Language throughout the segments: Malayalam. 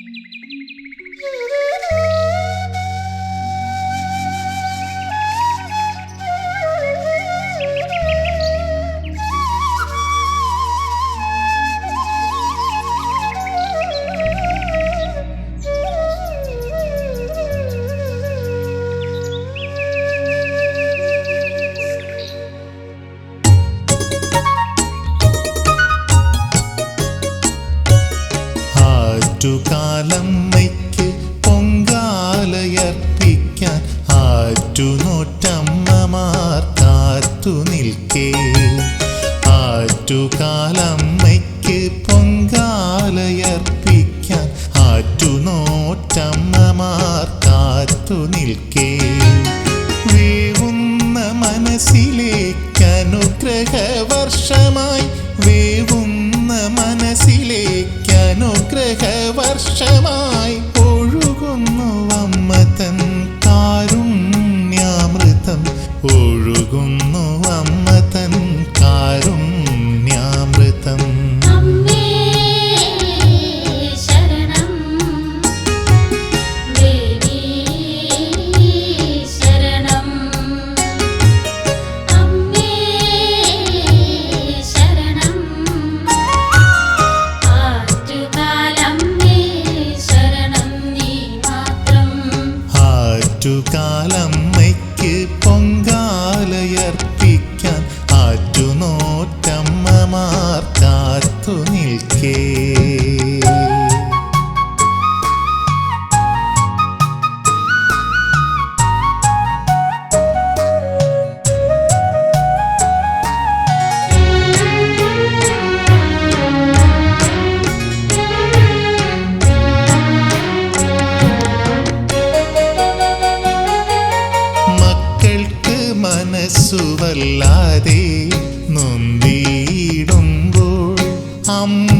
へえ。ആറ്റുകാലമ്മയ്ക്ക് പൊങ്കാലയർപ്പിക്കാൻ ആറ്റുനോറ്റമ്മമാർ കാത്തു നിൽക്കേ. വേവുന്ന മനസ്സിലേക്ക് അനുഗ്രഹവർഷമായി വേവുന്ന മനസ്സിലേക്ക് അനുഗ്രഹവർഷമായി ഒഴുകുന്നു അമ്മ തൻ കാരുണ്യാമൃതം. ഒഴുകുന്നു ആറ്റുകാലമ്മയ്ക്ക് come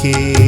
നിൽക്കേ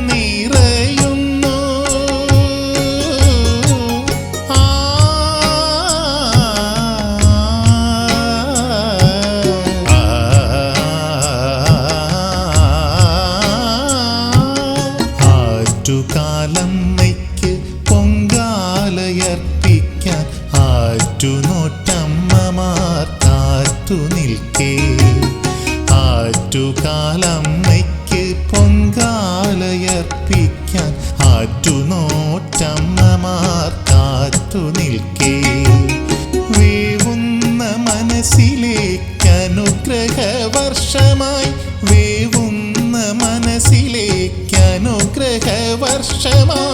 കാത്തു നിൽക്കേ. ആറ്റുകാലമ്മയ്ക്ക് പൊങ്കാലയർപ്പിക്കാൻ ആറ്റുനോറ്റമ്മമാർ കാത്തു നിൽക്കേ. വേവുന്ന മനസ്സിലേക്ക് അനുഗ്രഹ വർഷമായി വേവുന്ന മനസ്സിലേക്ക് അനുഗ്രഹ വർഷമായി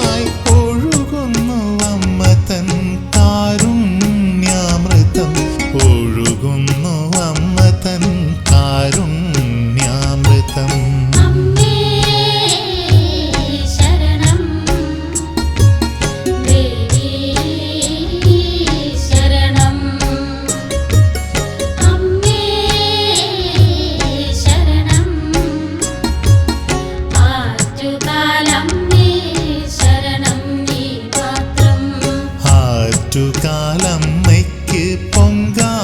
പൊങ്കാലയർപ്പിക്കാൻ